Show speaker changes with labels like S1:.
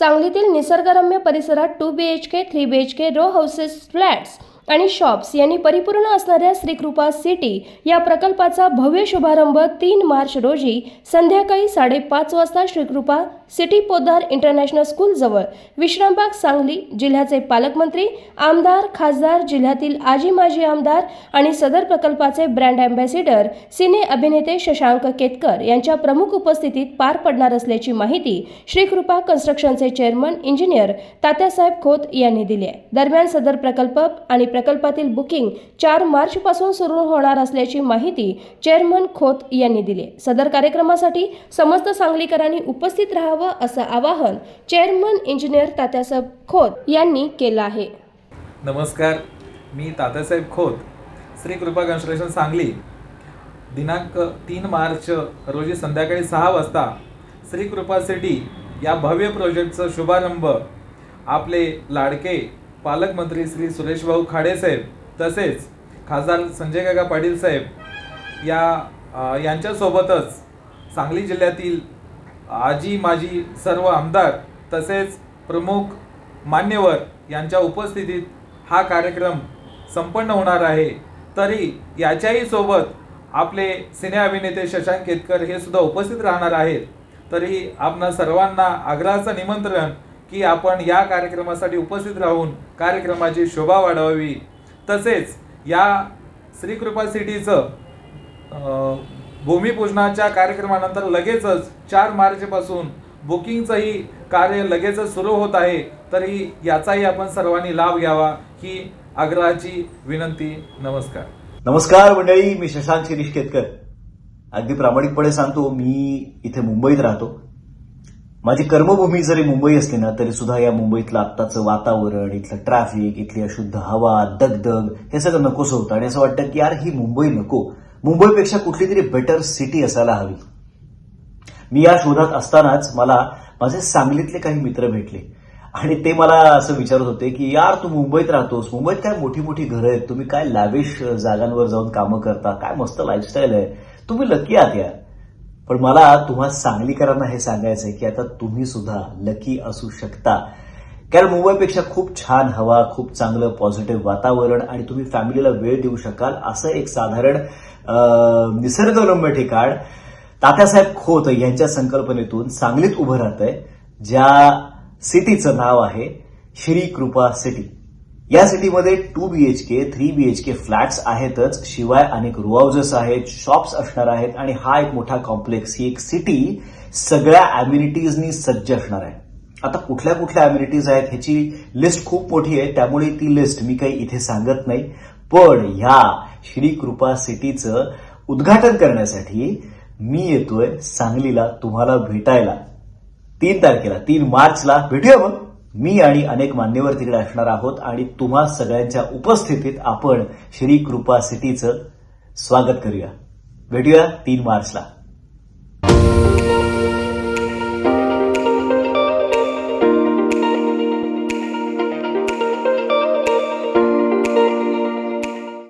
S1: सांगलीतील निसर्गरम्य परिसरात two B H K three B H K row houses flats आणि शॉप्स यांनी परिपूर्ण असणाऱ्या श्रीकृपा सिटी या प्रकल्पाचा भव्य शुभारंभ तीन मार्च रोजी संध्याकाळी साडेपाच वाजता श्रीकृपा सिटी पोद्दार इंटरनॅशनल स्कूलजवळ विश्रामबाग सांगली जिल्ह्याचे पालकमंत्री आमदार खासदार जिल्ह्यातील आजी माजी आमदार आणि सदर प्रकल्पाचे ब्रँड अँबॅसिडर सिने अभिनेते शशांक केतकर यांच्या प्रमुख उपस्थितीत पार पडणार असल्याची माहिती श्रीकृपा कन्स्ट्रक्शनचे चेअरमन इंजिनियर तात्यासाहेब खोत यांनी दिली आहे दरम्यान सदर प्रकल्प आणि प्रकल्पातील बुकिंग चार मार्चपासून सुरू होणार असल्याची माहिती चेअरमन खोत यांनी दिली आहे. सदर कार्यक्रमासाठी समस्त सांगलीकरांनी उपस्थित राहावं असं आवाहन चेअरमन इंजिनियर तात्यासाहेब खोत यांनी केलं आहे.
S2: नमस्कार मी तात्यासाहेब खोत श्री कृपा कन्स्ट्रक्शन सांगली. दिनांक तीन मार्च रोजी संध्याकाळी सहा वाजता श्री कृपा सिटी या भव्य प्रोजेक्टचा शुभारंभ आपले लाडके पालकमंत्री श्री सुरेशभाऊ खाडेसाहेब तसेच खासदार संजय काका पाटील साहेब या यांच्यासोबतच सांगली जिल्ह्यातील आजी माजी सर्व आमदार तसेच प्रमुख मान्यवर यांच्या उपस्थितीत हा कार्यक्रम संपन्न होणार आहे. तरी याच्याही सोबत आपले सिने अभिनेते शशांक केतकर हे सुद्धा उपस्थित राहणार आहेत. तरी आपणा सर्वांना आग्रहाचं निमंत्रण की आपण या कार्यक्रमासाठी उपस्थित राहून कार्यक्रमाची शोभा वाढवावी. तसेच या श्रीकृपा सिटीचं भूमिपूजनाच्या कार्यक्रमानंतर लगेचच चार मार्चपासून बुकिंगचंही कार्य लगेचच सुरू होत आहे. तरी याचाही आपण सर्वांनी लाभ घ्यावा ही आग्रहाची विनंती. नमस्कार.
S3: नमस्कार मंडळी मी शशांक शिरीष केतकर. अगदी प्रामाणिकपणे सांगतो मी इथे मुंबईत राहतो. माझी कर्मभूमी जरी मुंबई असली ना तरी सुद्धा या मुंबईतलं आत्ताचं वातावरण इथलं ट्रॅफिक इथली अशुद्ध हवा दगदग हे सगळं नकोसं होतं आणि असं वाटतं की यार ही मुंबई नको. मुंबईपेक्षा कुठली तरी बेटर सिटी असायला हवी. मी या शोधात असतानाच मला माझे सांगलीतले काही मित्र भेटले. आणि ते मला असं विचारत होते की यार तू मुंबईत राहतोस. मुंबईत काय मोठी मोठी घरं आहेत? तुम्ही काय लॅविश जागांवर जाऊन कामं करता? काय मस्त लाईफस्टाईल आहे? तुम्ही लकी आहात यार. पण मला तुम्हा सांगलीकरांना हे सांगायचं आहे की आता तुम्ही सुद्धा लकी असू शकता. कारण मुंबईपेक्षा खूप छान हवा खूप चांगलं पॉझिटिव्ह वातावरण आणि तुम्ही फॅमिलीला वेळ देऊ शकाल असं एक साधारण निसर्गरम्य ठिकाण. तात्यासाहेब खोत यांच्या संकल्पनेतून सांगलीत उभं राहतंय ज्या सिटीचं नाव आहे श्री कृपा सिटी. या सिटीमध्ये two BHK three BHK flats आहेतच शिवाय अनेक रुआउजेस आहेत शॉप्स असणार आहेत आणि हा एक मोठा कॉम्प्लेक्स ही एक सिटी सगळ्या अम्युनिटीजनी सज्ज असणार आहे. आता कुठल्या कुठल्या अम्युनिटीज आहेत ह्याची लिस्ट खूप मोठी आहे त्यामुळे ती लिस्ट मी काही इथे सांगत नाही. पण ह्या श्री कृपा सिटीचं उद्घाटन करण्यासाठी मी येतोय सांगलीला तुम्हाला भेटायला. तीन तारखेला तीन मार्चला भेटूया मग. मी आणि अनेक मान्यवर तिकडे असणार आहोत आणि तुम्हा सगळ्यांच्या उपस्थितीत आपण श्री कृपा सिटीचं स्वागत करूया. भेटूया तीन मार्चला.